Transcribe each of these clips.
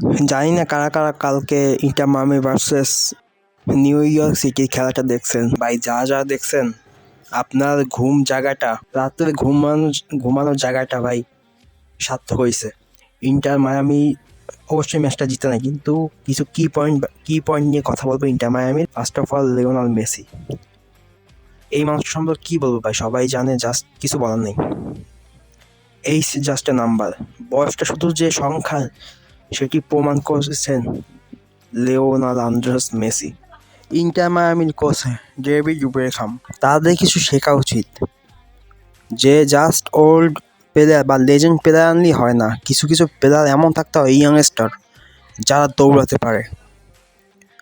জানি না কারা কারা কালকে ইন্টার মামি ভার্সেস নিউ ইয়র্ক সিটির খেলাটা দেখছেন। ভাই, যা যা দেখছেন, আপনার ঘুম জায়গাটা রাত্রে ঘুমানো, ঘুমানোর জায়গাটা ভাই সার্থক হয়েছে ইন্টার মায়ামি অবশ্যই ম্যাচটা জিতে না কিন্তু কিছু কি পয়েন্ট কি পয়েন্ট নিয়ে কথা বলব Inter মায়ামির। First of all Lionel Messi. এই মানুষ সম্পর্কে কি বলব ভাই? সবাই জানে জাস্ট কিছু বলার নেই। এই জাস্ট এ নাম্বার বয়সটা শুধু যে সংখ্যা সেটি প্রমাণ করেছেন লিওনাল আন্দ্রেস মেসি ইন্টার মায়ামির কোচ ডেভিড বেখাম তাদের কিছু শেখা উচিত। যে জাস্ট ওল্ড প্লেয়ার বা লেজেন্ড প্লেয়ার আনলেই হয় না। কিছু কিছু প্লেয়ার এমন থাকতে হয় ইয়াংস্টার যারা দৌড়াতে পারে।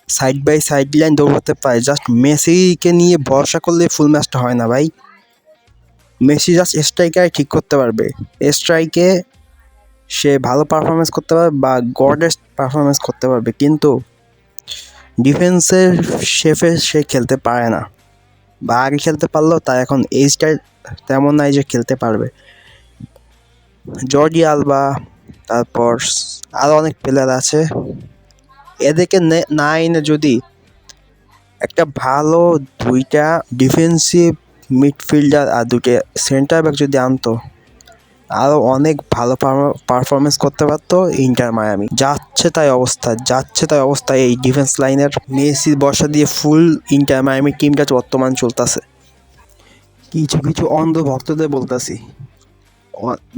সাইড বাই সাইড লাইন দৌড়াতে পারে। জাস্ট মেসিকে নিয়ে ভরসা করলে ফুল ম্যাচটা হয় না ভাই। মেসি জাস্ট স্ট্রাইকার ঠিক করতে পারবে। স্ট্রাইকে সে ভালো পারফরমেন্স করতে পারবে বা গডের পারফরমেন্স করতে পারবে, কিন্তু ডিফেন্সের শেফে সে খেলতে পারে না। বা আগে খেলতে পারলেও তা এখন এইজটা তেমন নাই যে খেলতে পারবে। জর্জি আলবা তারপর আরও অনেক প্লেয়ার আছে। এদেরকে নে- এনে যদি একটা ভালো দুইটা ডিফেন্সিভ মিডফিল্ডার আর দুইটা সেন্টার ব্যাক যদি আনতো আরও অনেক ভালো পারফরমেন্স করতে পারতো ইন্টার মায়ামি যাচ্ছে তাই অবস্থা, যাচ্ছে তাই অবস্থা এই ডিফেন্স লাইনের মেসির বর্ষা দিয়ে ফুল ইন্টার মায়ামি টিমটা বর্তমান চলতেছে। কিছু কিছু অন্ধ ভক্তদের বলতেছি।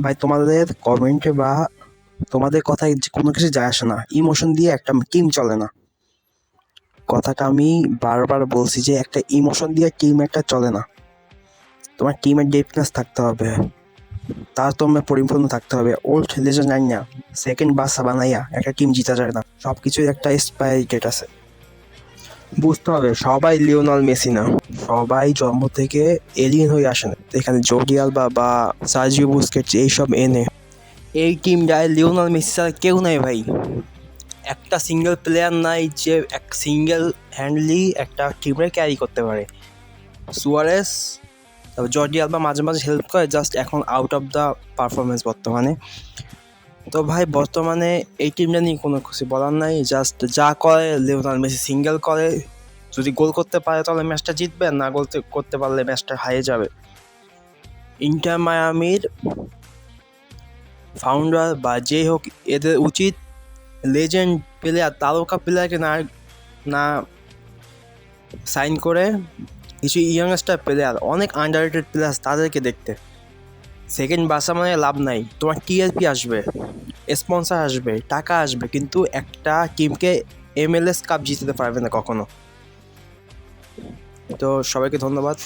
ভাই তোমাদের কমেন্টে বা তোমাদের কথায় কোনো কিছু যায় আসে না। ইমোশন দিয়ে একটা টিম চলে না। কথাটা আমি বারবার বলছি যে একটা ইমোশন দিয়ে টিম একটা চলে না। তোমার টিমের ডেপনেস থাকতে হবে। তার তোমার পরিপূর্ণ থাকতে হবে। ওল্ড লেজেন্ড জানি না সেকেন্ড বাসা বানাইয়া একটা টিম জিতা যায় না। সব কিছুর একটা এক্সপায়ারি ডেট আছে। বুঝতে হবে, সবাই লিওনাল মেসি না। সবাই জন্ম থেকে এলিয়েন হয়ে আসে না। এখানে জোডি আলবা বা সার্জিও বুস্কেটস এইসব এনে। এই টিমটায় লিওনাল মেসি ছাড়া কেউ নাই ভাই। একটা সিঙ্গেল প্লেয়ার নাই যে এক সিঙ্গেল হ্যান্ডলি একটা টিমে ক্যারি করতে পারে। সুয়ারেস তারপর জর্জি আলবা মাঝে মাঝে হেল্প করে জাস্ট এখন আউট অফ দ্য পারফরমেন্স বর্তমানে। তো ভাই, বর্তমানে এই টিমটা নিয়ে কোনো কিছু বলার নাই জাস্ট যা করে, লিওনাল মেসি সিঙ্গেল করে। যদি গোল করতে পারে, তাহলে ম্যাচটা জিতবে, না গোল করতে পারলে ম্যাচটা হারিয়ে যাবে। ইন্টার মায়ামির ফাউন্ডার বা যেই হোক, এদের উচিত লেজেন্ড প্লেয়ার তারকা প্লেয়ারকে না না সাইন করে কিছু ইয়াংস্টার প্লেয়ার অনেক আন্ডার রেটেড প্লেয়ার তাদেরকে দেখতে। সেকেন্ড বাসা মানে লাভ নাই। তোমার টিআরপি আসবে স্পন্সার আসবে, টাকা আসবে, কিন্তু একটা টিমকে এমএলএস কাপ জিততে পারবে না কখনো। তো সবাইকে ধন্যবাদ।